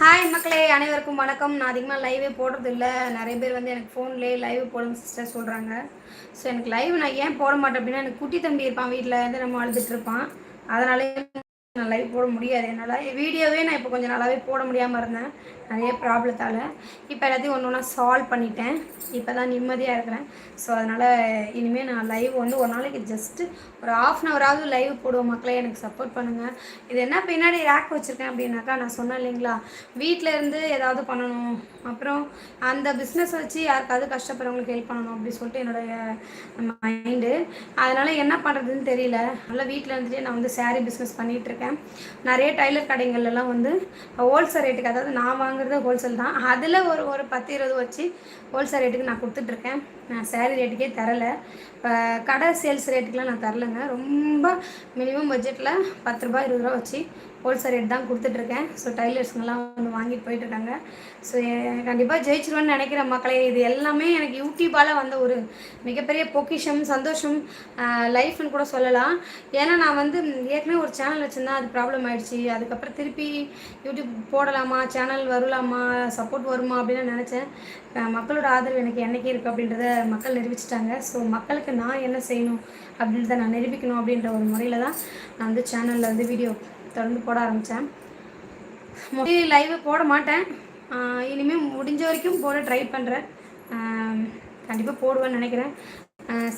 Hi மக்களே. அனைவருக்கும் வணக்கம். நான் அதிகமாக லைவே போடுறது இல்லை. நிறைய பேர் வந்து எனக்கு ஃபோன்லேயே லைவ் போடுங்க சிஸ்டர் சொல்கிறாங்க ஸோ எனக்கு லைவ் நான் ஏன் போட மாட்டேன் அப்படின்னா எனக்கு குட்டி தம்பி இருப்பான் வீட்டில் வந்து நம்ம அழுதுட்டு இருப்பான். அதனாலே நான் லைவ் போட முடியாது. என்னால் வீடியோவே நான் இப்போ கொஞ்சம் நல்லாவே போட முடியாமல் இருந்தேன். நிறைய ப்ராப்ளத்தால் இப்போ எல்லாத்தையும் ஒன்று ஒன்றா சால்வ் பண்ணிட்டேன். இப்போ தான் நிம்மதியாக இருக்கிறேன். ஸோ அதனால் இனிமேல் நான் லைவ் வந்து ஒரு நாளைக்கு ஜஸ்ட்டு ஒரு ஆஃப் அன் ஹவராவது லைவ் போடுவோம் மக்களே. எனக்கு சப்போர்ட் பண்ணுங்கள் இது என்ன பின்னாடி ரேக் வச்சுருக்கேன் அப்படின்னாக்கா நான் சொன்னேன் இல்லைங்களா? வீட்டில் இருந்து ஏதாவது பண்ணணும். அப்புறம் அந்த பிஸ்னஸ் வச்சு யாருக்காவது கஷ்டப்படுறவங்களுக்கு ஹெல்ப் பண்ணணும் அப்படி சொல்லிட்டு என்னுடைய மைண்டு அதனால் என்ன பண்ணுறதுன்னு தெரியல. அதனால் வீட்டில் இருந்துட்டு நான் வந்து saree பிஸ்னஸ் பண்ணிகிட்ருக்கேன் நிறைய டைலர் கடைகள்லாம் வந்து ஹோல்சேல் ரேட்டுக்கு அதாவது நான் வாங்க வாங்குறது ஹோல்சேல் தான். அதில் ஒரு ஒரு பத்து இருபது வச்சு ஹோல்சேல் ரேட்டுக்கு நான் கொடுத்துட்ருக்கேன். நான் சேரீ ரேட்டுக்கே தரலை. இப்போ கடை சேல்ஸ் ரேட்டுக்கெலாம் நான் தரலைங்க. ரொம்ப மினிமம் பட்ஜெட்டில் பத்து ரூபாய் இருபது ரூபா வச்சு ஹோல்சேல் ரேட் தான் கொடுத்துட்ருக்கேன். ஸோ டைலர்ஸ்ங்கெல்லாம் வந்து வாங்கிட்டு போயிட்டுருக்காங்க ஸோ கண்டிப்பாக ஜெயிச்சிருவேன்னு நினைக்கிற மக்களே. இது எல்லாமே எனக்கு யூடியூப்பால் வந்த ஒரு மிகப்பெரிய பொக்கிஷம் சந்தோஷம் லைஃப்னு கூட சொல்லலாம். ஏன்னா நான் வந்து ஏற்கனவே ஒரு சேனல் வச்சுருந்தேன் அது ப்ராப்ளம் ஆயிடுச்சு. அதுக்கப்புறம் திருப்பி யூடியூப் போடலாமா? சேனல் வரலாமா? சப்போர்ட் வருமா? அப்படின்னு நினச்சேன். மக்களோட ஆதரவு எனக்கு என்றைக்கு இருக்குது அப்படின்றத மக்கள் நிரூபிச்சிட்டாங்க. ஸோ மக்களுக்கு நான் என்ன செய்யணும் அப்படின்றத நான் நிரூபிக்கணும் அப்படின்ற ஒரு முறையில் தான் நான் வந்து சேனலில் வந்து வீடியோ தொடர்ந்து போட ஆரம்பித்தேன் மோஸ்ட்லி லைவ் போட மாட்டேன். இனிமேல் முடிஞ்ச வரைக்கும் போட ட்ரை பண்ணுறேன் கண்டிப்பாக போடுவேன்னு நினைக்கிறேன்.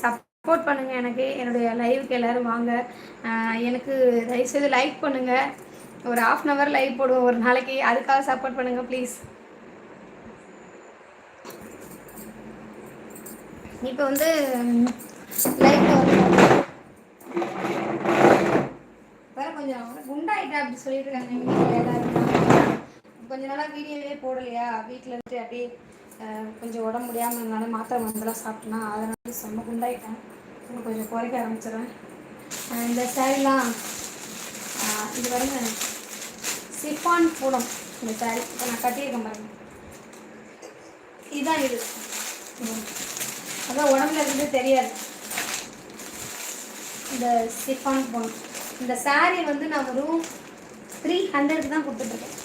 சப்போர்ட் பண்ணுங்கள் எனக்கு. என்னுடைய லைவுக்கு எல்லோரும் வாங்க. எனக்கு தயவுசெய்து லைக் பண்ணுங்கள் ஒரு ஆஃப் அன் ஹவர் லைவ் போடுவோம் ஒரு நாளைக்கு. அதுக்காக சப்போர்ட் பண்ணுங்கள் ப்ளீஸ் இப்போ வந்து லைவ் வந்து கொஞ்சம் குண்டாயிட்டா அப்படி சொல்லிட்டு இருக்காங்க கொஞ்ச நாளாக வீடியோவே போடலையா? வீட்டில் இருந்துட்டு அப்படியே கொஞ்சம் உடம்பு முடியாமல் இருந்தாலும் மாத்திரை மருந்தெல்லாம் சாப்பிட்டேன்னா அதனால செம்ம குண்டாயிட்டேன். இன்னும் கொஞ்சம் குறைக்க ஆரம்பிச்சிடுறேன். இந்த சேரீலாம் இது வந்து சிஃபான் பூனம் இந்த சேரீ இப்போ நான் கட்டியிருக்கேன் பாருங்க. இதுதான் இது. ம். அதான் உடம்புல இருந்து தெரியாது. இந்த சிஃபான் போன் இந்த சாரீ வந்து நான் வெறும் த்ரீ ஹண்ட்ரடுக்கு தான் கொடுத்துட்ருக்கேன்.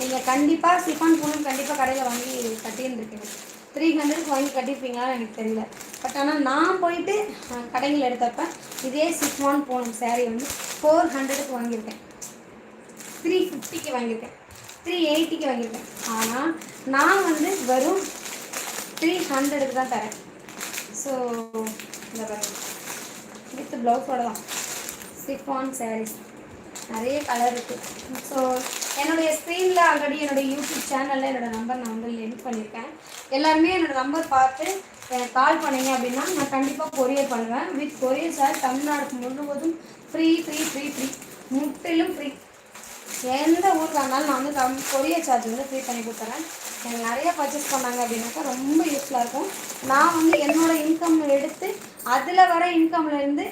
நீங்கள் கண்டிப்பாக சிஃபான் பூனம் கண்டிப்பாக கடையில் வாங்கி கட்டியிருந்துருக்கீங்க. த்ரீ ஹண்ட்ரடுக்கு வாங்கி கட்டியிருப்பீங்களான்னு எனக்கு தெரியல. பட் ஆனால் நான் போயிட்டு அஹ், கடையில் எடுத்தப்ப இதே சிஃபான் பூனம் சாரீ வந்து ஃபோர் ஹண்ட்ரடுக்கு வாங்கியிருக்கேன். த்ரீ ஃபிஃப்டிக்கு வாங்கியிருக்கேன். த்ரீ எயிட்டிக்கு வாங்கியிருக்கேன். ஆனால் நான் வந்து வெறும் த்ரீ ஹண்ட்ரடுக்கு தான் தரேன். ஸோ இந்த வித் ப்ளவுஸோட தான். சிஃபான் சாரீஸ் நிறைய கலர் இருக்குது ஸோ என்னுடைய ஸ்க்ரீனில் ஆல்ரெடி என்னுடைய யூடியூப் சேனலில் என்னோடய நம்பர் நான் வந்து லிங்க் பண்ணியிருக்கேன் எல்லாருமே என்னோடய நம்பர் பார்த்து எனக்கு கால் பண்ணீங்க அப்படின்னா நான் கண்டிப்பாக கொரியர் பண்ணுவேன். வித் கொரியர் சார் தமிழ்நாடு முழுவதும் ஃப்ரீ ஃப்ரீ ஃப்ரீ ஃப்ரீ முற்றிலும் ஃப்ரீ எந்த ஊருக்கு வந்தாலும் நான் வந்து தம் கொரியர் சார்ஜ் வந்து ஃப்ரீ பண்ணி கொடுத்துறேன். எனக்கு நிறைய பர்ச்சேஸ் பண்ணாங்க அப்படின்னாக்கா ரொம்ப யூஸ்ஃபுல்லாக இருக்கும். நான் வந்து என்னோட இன்கம் எடுத்து அதில் வர இன்கம்லேருந்து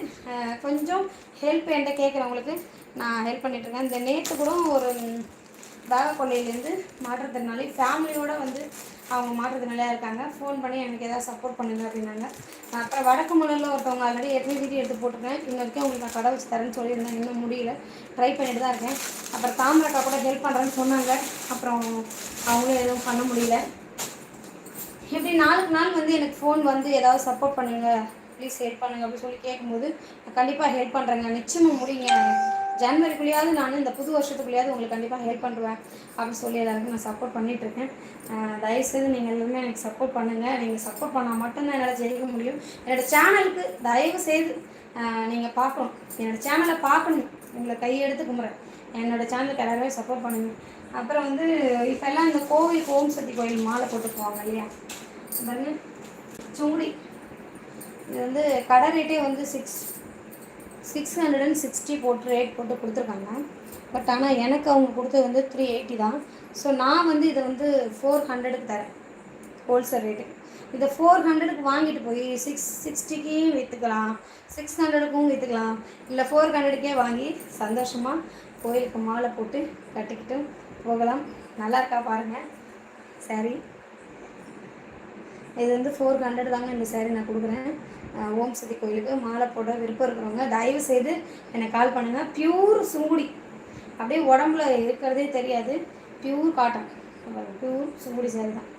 கொஞ்சம் ஹெல்ப் என்கிட்ட கேட்குறவங்களுக்கு நான் ஹெல்ப் பண்ணிகிட்ருக்கேன் இந்த நேற்று கூட ஒரு வேகக்கொள்ளையிலேருந்து மாற்றுத்திறனாளி ஃபேமிலியோடு வந்து அவங்க மாற்றுத்திறனாளியாக இருக்காங்க. ஃபோன் பண்ணி எனக்கு எதாவது சப்போர்ட் பண்ணுங்க அப்படின்னாங்க. அப்புறம் வடக்கு மலையில் ஒருத்தவங்க ஆல்ரெடி ஏற்கனவே வீடியோ எடுத்து போட்டிருக்கேன். இன்ன வரைக்கும் உங்களுக்கு நான் கடை வச்சு தரேன்னு சொல்லியிருந்தேன். இன்னும் முடியல. ட்ரை பண்ணிட்டு தான் இருக்கேன். அப்புறம் தாமரக்கா கூட ஹெல்ப் பண்ணுறேன்னு சொன்னாங்க. அப்புறம் அவங்களும் எதுவும் பண்ண முடியல. இப்படி நாளுக்கு நாள் வந்து எனக்கு ஃபோன் வந்து ஏதாவது சப்போர்ட் பண்ணுங்கள் ப்ளீஸ் ஹெல்ப் பண்ணுங்க அப்படின்னு சொல்லி கேட்கும்போது நான் கண்டிப்பாக ஹெல்ப் பண்ணுறேங்க நிச்சயமாக முடியுங்க ஜனவரிக்குள்ளேயாவது நான் இந்த புது வருஷத்துக்குள்ளேயாவது உங்களுக்கு கண்டிப்பாக ஹெல்ப் பண்ணுவேன் அப்படின்னு சொல்லி எல்லாருக்கும் நான் சப்போர்ட் பண்ணிகிட்ருக்கேன் தயவுசெய்து நீங்கள் எல்லாருமே எனக்கு சப்போர்ட் பண்ணுங்கள் நீங்கள் சப்போர்ட் பண்ணால் மட்டும்தான் என்னால் ஜெயிக்க முடியும். என்னோடய சேனலுக்கு தயவு செய்து நீங்கள் பார்க்கணும். என்னோடய சேனலை பார்க்கணும். உங்களை கையெடுத்து கும்புறேன். என்னோடய சேனலுக்கு எல்லாருமே சப்போர்ட் பண்ணுங்கள் அப்புறம் வந்து இப்போல்லாம் இந்த கோவில் ஓம் சக்தி கோயில் மாலை போட்டு போவாங்க இல்லையா? பாருங்க. சுங்குடி இது வந்து கடை ரேட்டே வந்து six six hundred and sixty போட்டு ரேட் போட்டு கொடுத்துருக்காங்க. பட் ஆனால் எனக்கு அவங்க கொடுத்தது வந்து த்ரீ எயிட்டி தான். ஸோ நான் வந்து இதை வந்து ஃபோர் ஹண்ட்ரடுக்கு தரேன். ஹோல்சேல் ரேட்டு இதை ஃபோர் ஹண்ட்ரடுக்கு வாங்கிட்டு போய் சிக்ஸ் சிக்ஸ்டிக்கு விற்றுக்கலாம் சிக்ஸ் ஹண்ட்ரடுக்கும் விற்றுக்கலாம் இல்லை ஃபோர் ஹண்ட்ரடுக்கே வாங்கி சந்தோஷமாக கோயிலுக்கு மாலை போட்டு கட்டிக்கிட்டு போகலாம். நல்லா இருக்கா பாருங்கள் சரி. இது வந்து ஃபோர் ஹண்ட்ரட் தாங்க இந்த சேரீ நான் கொடுக்குறேன். ஓம் சக்தி கோயிலுக்கு மாலை போட விருப்பம் இருக்கிறவங்க தயவு செய்து எனக்கு கால் பண்ணுங்கள் பியூர் சுங்குடி. அப்படியே உடம்புல இருக்கிறதே தெரியாது. Pure cotton pure Sungudi sari தான்.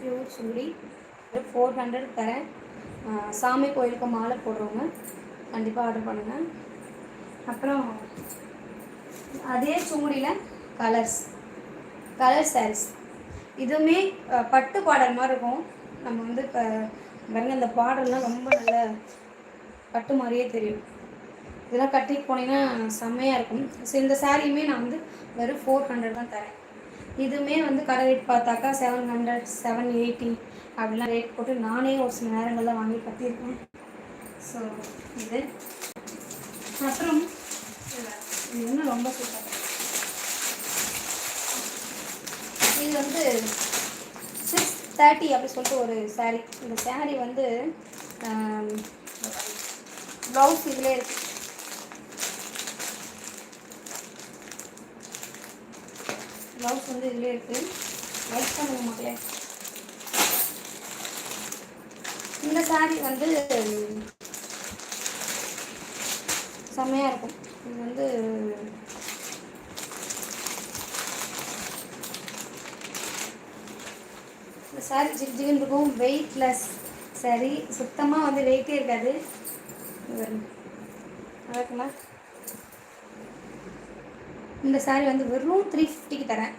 பியூர் சுங்குடி ஃபோர் ஹண்ட்ரட் தரேன். சாமி கோயிலுக்கு மாலை போடுறவங்க கண்டிப்பாக ஆர்டர் பண்ணுங்கள் அப்புறம் அதே சுங்குடியில் கலர்ஸ் கலர் சாரீஸ் இதுவுமே பட்டு பாடல் மாதிரி இருக்கும். நம்ம வந்து இப்போ பாருங்க இந்த பாடல்லாம் ரொம்ப நல்ல பட்டு மாதிரியே தெரியும். இதெல்லாம் கட்டிட்டு போனீங்கன்னா செம்மையாக இருக்கும். ஸோ இந்த சாரியுமே நான் வந்து வெறும் ஃபோர் ஹண்ட்ரட் தான் தரேன். இதுவுமே வந்து கடை ரேட் பார்த்தாக்கா செவன் ஹண்ட்ரட் செவன் எயிட்டி அப்படிலாம் ரேட் போட்டு நானே ஒரு சில நேரங்களில் வாங்கி கட்டியிருக்கேன். ஸோ இது. அப்புறம் இது இன்னும் ரொம்ப சூப்பர் இது வந்து சிக்ஸ் தேர்ட்டி அப்படி சொல்லிட்டு ஒரு சாரீ இந்த சாரீ வந்து ப்ளவுஸ் இதில் இருக்குது ப்ளவுஸ் வந்து இதில் இருக்குது லைக் பண்ணுங்க மக்களே இந்த சாரீ வந்து செம்மையாக இருக்கும். இது வந்து இந்த சாரீ ஜிக் ஜிகின்னு இருக்கும். வெயிட்லெஸ் சாரீ சுத்தமாக வந்து வெயிட்டே இருக்காது. இருக்குமா? இந்த சாரீ வந்து வெறும் த்ரீ ஃபிஃப்டிக்கு தரேன்.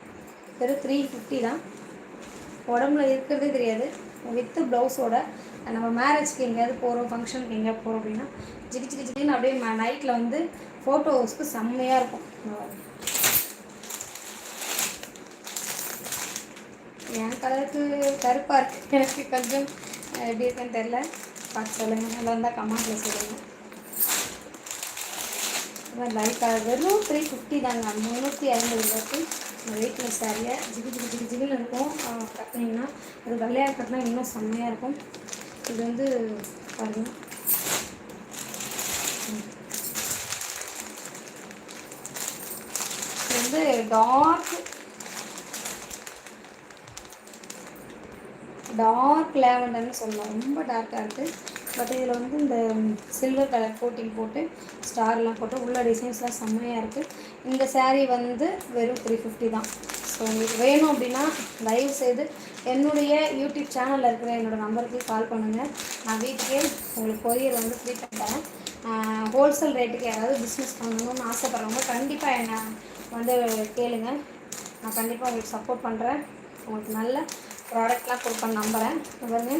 வெறும் த்ரீ ஃபிஃப்டி தான். உடம்புல இருக்கிறதே தெரியாது. வித்து ப்ளவுஸோட நம்ம மேரேஜ்க்கு எங்கேயாவது போகிறோம் ஃபங்க்ஷனுக்கு எங்கேயாவது போகிறோம் அப்படின்னா ஜிகி ஜிகி ஜிகின்னு அப்படியே நைட்டில் வந்து ஃபோட்டோஸ்க்கு செம்மையாக இருக்கும். என் கலருக்கு கருப்பாக இருக்குது எனக்கு கொஞ்சம் எப்படி இருக்குன்னு தெரில பார்த்து சொல்லுங்கள் நல்லா இருந்தால் கமெண்ட்டில் சொல்லுங்கள் லைட் வெறும் த்ரீ ஃபிஃப்டி தாங்க. முந்நூற்றி ஐம்பது ரூபாய்க்கு வெயிட்லெஸ் சாரியை ஜிகு ஜிகு ஜிகு ஜிகுன்னு இருக்கும். கட்டினீங்கன்னா அது வெள்ளையாக கட்டினா இன்னும் செம்மையாக இருக்கும். இது வந்து பாருங்க. இது வந்து டார்க் டார்க் லேவண்டர்னு சொல்லலாம் ரொம்ப டார்க்காக இருக்குது பட் இதில் வந்து இந்த சில்வர் கலர் கோட்டிங் போட்டு ஸ்டார்லாம் போட்டு உள்ள டிசைன்ஸ்லாம் செம்மையாக இருக்குது இந்த சேரீ வந்து வெறும் த்ரீ ஃபிஃப்டி தான். ஸோ உங்களுக்கு வேணும் அப்படின்னா தயவு செய்து என்னுடைய யூடியூப் சேனலில் இருக்கிற என்னோடய நம்பருக்கு கால் பண்ணுங்கள் நான் வீட்டுக்கே உங்களுக்கு கொரியர் வந்து ஃப்ரீ பண்ணுறேன் ஹோல்சேல் ரேட்டுக்கு யாராவது பிஸ்னஸ் பண்ணணும்னு ஆசைப்பட்றவங்க கண்டிப்பாக என்னை வந்து கேளுங்க. நான் கண்டிப்பாக உங்களுக்கு சப்போர்ட் பண்ணுறேன் உங்களுக்கு நல்ல ப்ராடக்ட்லாம் கொடுப்பேன் நம்புகிறேன் பாருங்க.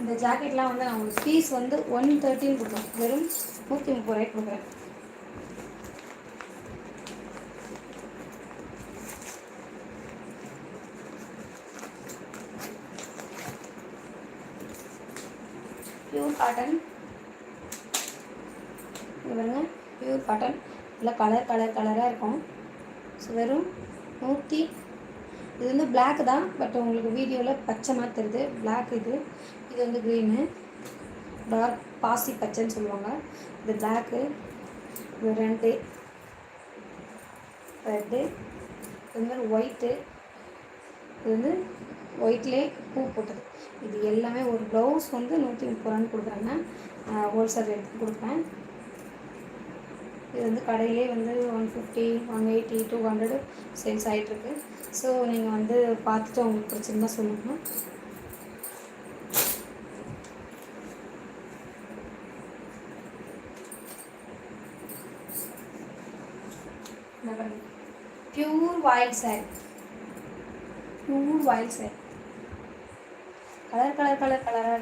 இந்த ஜாக்கெட்லாம் வந்து நான் உங்களுக்கு ஃபீஸ் வந்து ஒன் தேர்ட்டின்னு கொடுப்பேன் வெறும் நூற்றி முப்பது ரூபாய்க்கு கொடுக்குறேன். பியூர் காட்டன் பாருங்க பியூர் காட்டன் இல்லை கலர் கலர் கலராக இருக்கும். ஸோ வெறும் நூற்றி இது வந்து பிளாக் தான் பட் உங்களுக்கு வீடியோவில் பச்சை மாதிரி தெரியுது. பிளாக் இது. இது வந்து க்ரீனு டார்க் பாசி பச்சைன்னு சொல்லுவாங்க. இது பிளாக்கு இது ரெண்டு ரெட்டு இது மாதிரி ஒயிட்டு இது வந்து ஒயிட்லேயே பூ போட்டது. இது எல்லாமே ஒரு ப்ளவுஸ் வந்து நூற்றி முப்பது ரூபான்னு கொடுக்குறாங்க. ஹோல்சேல் ரேட்டுக்கு கொடுப்பேன். இது வந்து கடையிலே வந்து one fifty one eighty two hundred sales ஆகிட்டுருக்கு ஸோ நீங்கள் வந்து பார்த்துட்டு உங்களுக்கு பிடிச்சிருந்தா சொல்லுங்கள் pure voile sari two voile sari colour colour colour கலராக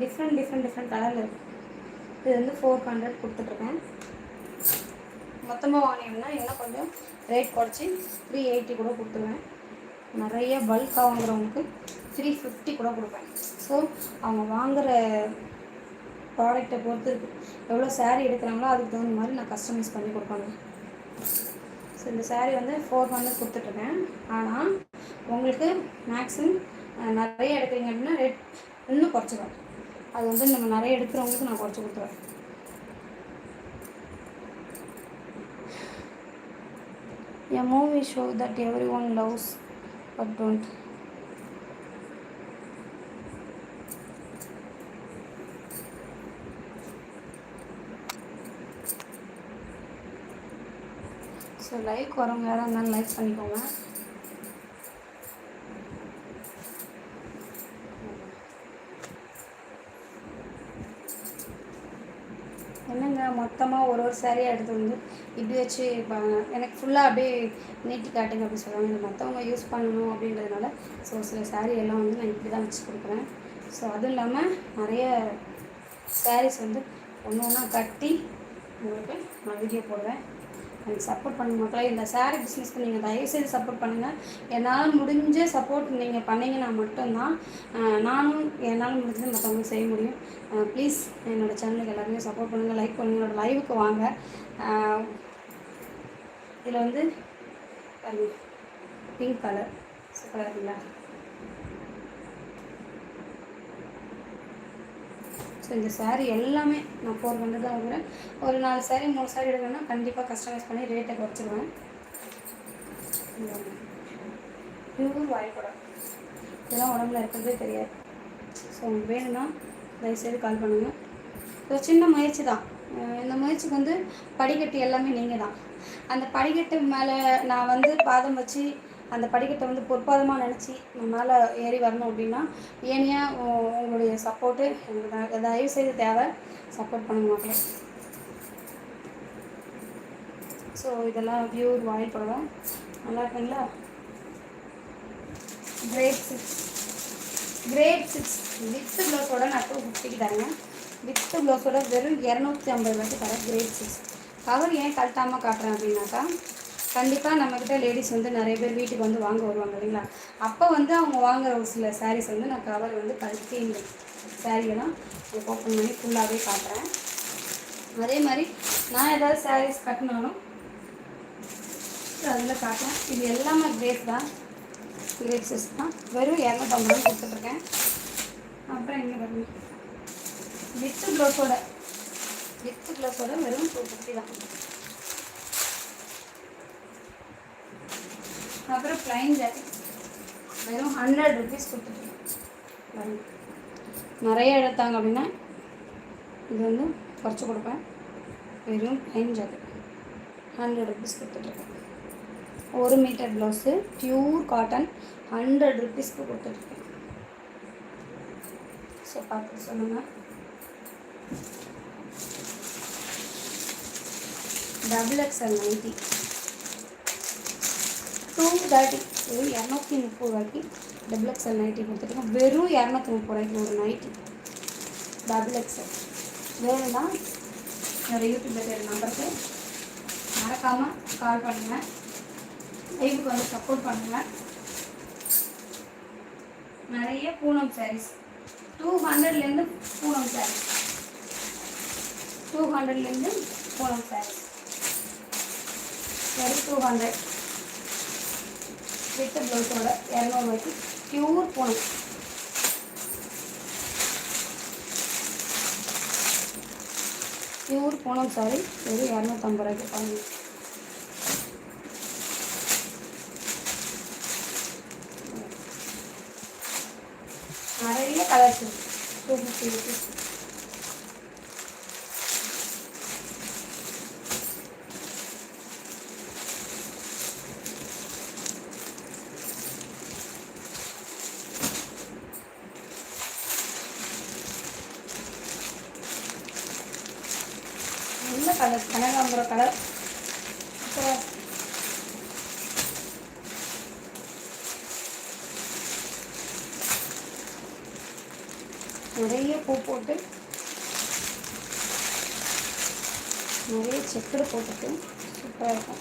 டிஃப்ரெண்ட் டிஃப்ரெண்ட் டிஃப்ரெண்ட் கலரில் இருக்குது இது வந்து ஃபோர் ஹண்ட்ரட் கொடுத்துட்ருக்கேன் மொத்தமாக வாங்கினீங்கன்னா இன்னும் கொஞ்சம் ரேட் குறைச்சி த்ரீ எயிட்டி கூட கொடுத்துருவேன். நிறைய பல்காக வாங்குறவங்களுக்கு த்ரீ ஃபிஃப்டி கூட கொடுப்பேன். ஸோ அவங்க வாங்குகிற ப்ராடக்டை பொறுத்து இருக்குது எவ்வளோ சேரீ எடுக்கிறாங்களோ அதுக்கு தகுந்த மாதிரி நான் கஸ்டமைஸ் பண்ணி கொடுப்பாங்க ஸோ இந்த சேரீ வந்து ஃபோர் ஹண்ட்ரட் கொடுத்துட்ருக்கேன். ஆனால் உங்களுக்கு மேக்ஸிமம் நிறைய எடுக்கிறீங்க அப்படின்னா ரேட் இன்னும் குறைச்சிடுவேன் அது வந்து நம்ம நிறைய எடுக்கிறவங்களுக்கு நான் குறைச்சி கொடுத்துருவேன். A movie show that everyone loves but don't so like வரவங்க யாராக இருந்தாலும் லைக் பண்ணிக்கோங்க. என்னங்க மொத்தமாக ஒரு ஒரு சாரியாக எடுத்து வந்து இப்படி வச்சு எனக்கு ஃபுல்லாக அப்படியே நீட்டி காட்டுங்க அப்படின்னு சொல்லுவாங்க இது மற்றவங்க யூஸ் பண்ணணும் அப்படின்றதுனால ஸோ சில சாரீ எல்லாம் வந்து நான் இப்படி தான் வச்சு கொடுக்குறேன். ஸோ அதுவும் இல்லாமல் நிறைய சாரீஸ் வந்து ஒன்று ஒன்றா கட்டி உங்களுக்கு நான் வீடியோ போடுவேன் எனக்கு சப்போர்ட் பண்ணுங்க மக்களே இந்த சாரீ பிஸ்னஸ்க்கு நீங்கள் தயவுசெய்து சப்போர்ட் பண்ணுங்கள் என்னால் முடிஞ்ச சப்போர்ட் நீங்கள் பண்ணிங்கன்னா மட்டும்தான் நானும் என்னால் முடிஞ்சது மற்றவங்களுக்கு செய்ய முடியும். ப்ளீஸ் என்னோடய சேனலுக்கு எல்லாருமே சப்போர்ட் பண்ணுங்கள் லைக் பண்ணுங்கள் என்னோடய லைவுக்கு வாங்க. இதில் வந்து பிங்க் கலர் சூப்பராக இருக்குங்களா? ஸோ இந்த சாரீ எல்லாமே நான் ஃபோர் ஹண்ட்ரட் தான் வாங்குறேன். ஒரு நாலு சாரீ மூணு சாரீ எடுக்கணும்னா கண்டிப்பாக கஸ்டமைஸ் பண்ணி ரேட்டை குறைச்சிடுவேன் பியூர் வாய்ப்படம் இதெல்லாம் உடம்புல இருக்கிறதே தெரியாது. ஸோ உங்களுக்கு வேணும்னா தயவுசெய்து கால் பண்ணுங்கள் ஒரு சின்ன முயற்சி தான். இந்த முயற்சிக்கு வந்து படிக்கட்டு எல்லாமே நீங்கள் தான் அந்த படிக்கட்டு மேலே நான் வந்து பாதம் வச்சு அந்த படிக்கட்டை வந்து பொற்பாதமாக நினச்சி மேலே ஏறி வரணும் அப்படின்னா ஏனியா உங்களுடைய சப்போர்ட்டு எனக்கு தயவு செய்து தேவை. சப்போர்ட் பண்ண மாட்டேன் ஸோ இதெல்லாம் பியூர் வாயில் நல்லா இருக்குங்களா? Great six great six with ப்ளவுஸோட நான் டூ ஃபிஃப்டிக்கு தரேங்க. வித் ப்ளவுஸோட வெறும் இரநூத்தி ஐம்பது ரூபாய்க்கு தரேன் கிரேட் சிக்ஸ் கவர் ஏன் கழட்டாமல் காட்டுறேன் அப்படின்னாக்கா கண்டிப்பாக நம்மக்கிட்ட லேடிஸ் வந்து நிறைய பேர் வீட்டுக்கு வந்து வாங்க வருவாங்க இல்லைங்களா? அப்போ வந்து அவங்க வாங்குற ஒரு சில சாரீஸ் வந்து நான் கவர் வந்து கழுத்தி இந்த சாரீலாம் ஓப்பன் பண்ணி ஃபுல்லாகவே காட்டுறேன். அதே மாதிரி நான் ஏதாவது சாரீஸ் கட்டினாலும் அதில் காட்டுறேன். இது எல்லாமே கிரேட் தான். கிரேட்ஸஸ் தான். வெறும் இரநூத்தம்பது ரூபா கொடுத்துட்ருக்கேன். அப்புறம் என்ன பாருங்க வித்து க்ளோஸோட வித்து க்ளோஸோட வெறும் டூ ஃபிஃப்டி தான். அப்புறம் ப்ளைன் ஜாக்கெட் வெறும் ஹண்ட்ரட் ருபீஸ் கொடுத்துருக்கேன் நிறைய எடுத்தாங்க அப்படின்னா இது வந்து குறைச்சி கொடுப்பேன். வெறும் ப்ளைன் ஜாக்கெட் ஹண்ட்ரட் ருபீஸ் கொடுத்துட்ருக்கேன் ஒரு metre blouse pure cotton hundred ருபீஸ்க்கு கொடுத்துட்ருக்கேன் ஸோ பார்த்து சொல்லுங்கள் double XL nighty two thirty இரநூத்தி முப்பது ரூபாய்க்கு டபுள் எக்ஸ்எல் நைட்டி கொடுத்துருக்கோம். வெறும் இரநூத்தி முப்பது ரூபாய்க்கு ஒரு நைட்டி டபுள் எக்ஸ்எல் வேணும்னா என்னோடய யூடியூப்பில் பேர் நம்பருக்கு மறக்காமல் கால் பண்ணுங்கள் லைவுக்கு வந்து சப்போர்ட் பண்ணுங்கள் நிறைய பூனம் சாரீஸ் டூ ஹண்ட்ரட்லேருந்து பூனம் சாரீஸ் டூ ஹண்ட்ரட்லேருந்து பூனம் சாரீஸ் சரி டூ ஹண்ட்ரட் வித் ப்ளவுஸோட இரநூறுவாய்க்கு பியூர் போனோம் பியூர் போனோம் சாரி ஒரு இரநூத்தம்பது ரூபாய்க்கு பாருங்க நிறைய கலர்ஸ் இருக்குது டூ ஃபிஃப்டி ருபீஸ் நல்ல கலர் கனகாம்பரம் கலர் அப்புறம் நிறைய பூ போட்டு நிறைய செக்குடு போட்டுட்டு சூப்பராக இருக்கும்.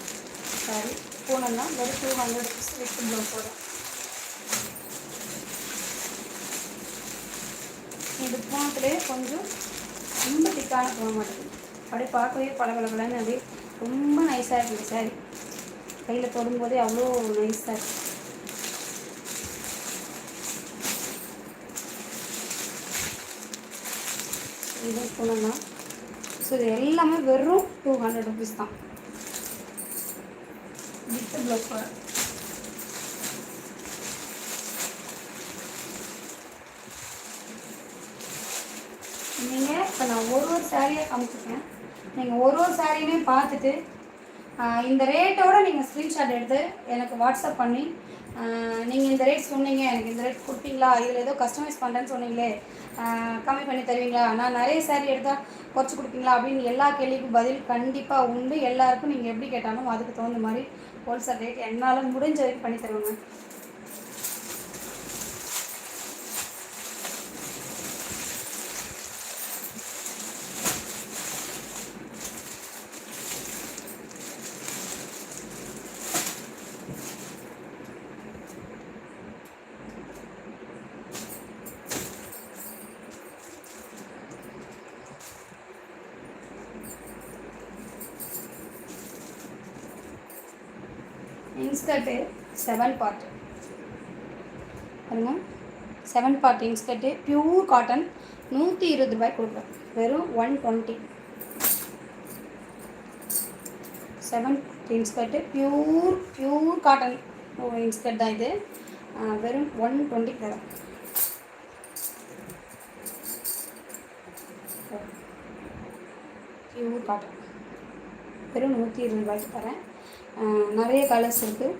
சாரி போனோம்னா வெறும் டூ ஹண்ட்ரட் ருபீஸ் வித் ப்ளவுஸோட இது பூனத்துலேயே கொஞ்சம் ரொம்ப திக்கான போக மாட்டேங்குது அப்படியே பார்க்கவே பளபளபளன்னு அப்படியே ரொம்ப நைஸாக இருக்குது சாரி கையில் தொடும்போதே அவ்வளோ நைஸாக இருக்குது சொன்னா ஸோ இது எல்லாமே வெறும் டூ ஹண்ட்ரட் ருபீஸ் தான். வித் ப்ளவுஸ் நீங்கள் இப்போ நான் ஒரு ஒரு சாரியாக காமிச்சிருக்கேன். நீங்கள் ஒரு ஒரு சாரியுமே பார்த்துட்டு இந்த ரேட்டோட நீங்கள் ஸ்க்ரீன்ஷாட் எடுத்து எனக்கு வாட்ஸ்அப் பண்ணி நீங்கள் இந்த ரேட் சொன்னீங்க எனக்கு இந்த ரேட் கொடுப்பீங்களா? இதில் ஏதோ கஸ்டமைஸ் பண்ணுறேன்னு சொன்னீங்களே. கம்மி பண்ணி தருவீங்களா? நான் நிறைய சேரீ எடுத்தால் குறைச்சி கொடுப்பீங்களா? அப்படின்னு எல்லா கேள்விக்கும் பதில் கண்டிப்பாக உண்டு. எல்லாருக்கும் நீங்கள் எப்படி கேட்டாலும் அதுக்கு தகுந்த மாதிரி ஹோல்சேல் ரேட் என்னால் முடிஞ்ச வரைக்கும் பண்ணி தருவாங்க இன்ஸ்கர்ட்டு செவன் பார்ட் பாருங்க. Seven part inskirt pure cotton நூற்றி இருபது ரூபாய் கொடுக்குறோம். வெறும் one twenty seven inskirt pure pure cotton inskirt தான் இது. வெறும் ஒன் டுவெண்ட்டி தரும் பியூர் காட்டன் வெறும் நூற்றி இருபது ரூபாய்க்கு தரேன். நிறைய கலர்ஸ் இருக்குது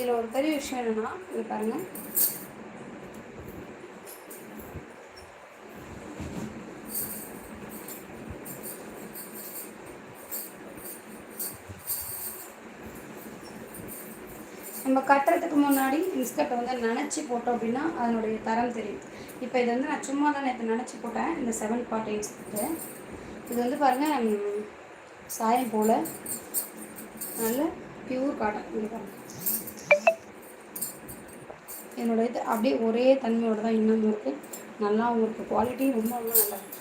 இதில் ஒரு பெரிய விஷயம் என்னென்னா இது பாருங்கள் நம்ம கட்டுறதுக்கு முன்னாடி இன்ஸ்கர்ட்டை வந்து நினச்சி போட்டோம் அப்படின்னா அதனுடைய தரம் தெரியும். இப்போ இது வந்து நான் சும்மா தான் நேற்று நினச்சி போட்டேன். இந்த செவன் பார்ட் இன்ஸ்கர்ட்டு இது வந்து பாருங்கள் சாயம் போல். நல்ல பியூர் காட்டன் இது பாருங்க. என்னோட இது அப்படியே ஒரே தன்மையோட தான் இன்னமும் இருக்குது நல்லாவும் இருக்குது குவாலிட்டி ரொம்ப ரொம்ப நல்லா இருக்குது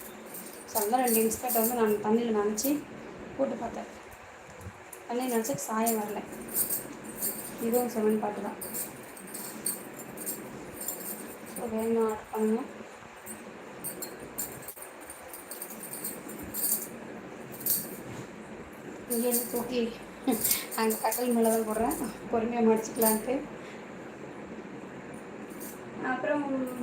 ஸோ அதெல்லாம் ரெண்டு இன்ஸ்கர்ட்டை வந்து நான் தண்ணியில் நனைச்சி போட்டு பார்த்தேன். தண்ணியில் நினச்சி சாயம் வரல. இதுவும் செவன் பாட்டு தான். ஸோ வேணும் ஆர்டர் பண்ணுங்க. இங்கேருந்து தூக்கி அங்கே கட்டல் மேலே தான் போடுறேன். பொறுமையாக மடிச்சுக்கலான்ட்டு. mm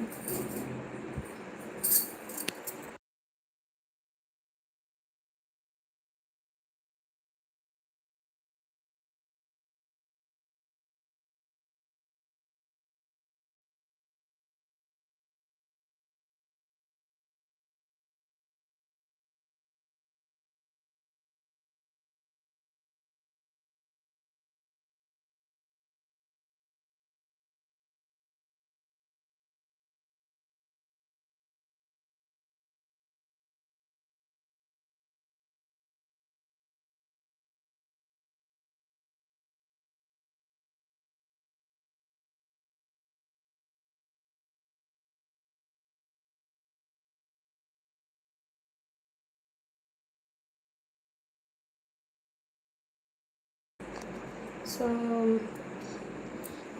ஸோ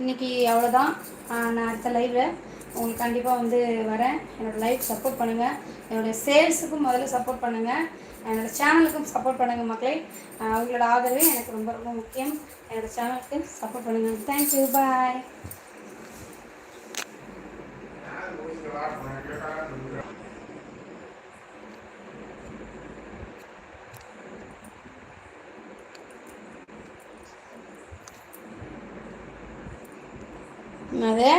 இன்னைக்கு அவ்வளோதான் நான் அடுத்த லைவில் உங்களுக்கு கண்டிப்பாக வந்து வரேன். என்னோடய லைஃப் சப்போர்ட் பண்ணுங்கள் என்னோடய சேல்ஸுக்கும் முதல்ல சப்போர்ட் பண்ணுங்கள் என்னோடய சேனலுக்கும் சப்போர்ட் பண்ணுங்கள் மக்களே. அவங்களோட உங்களோட ஆதரவே எனக்கு ரொம்ப ரொம்ப முக்கியம். என்னோடய சேனலுக்கு சப்போர்ட் பண்ணுங்கள் தேங்க்யூ பாய் அது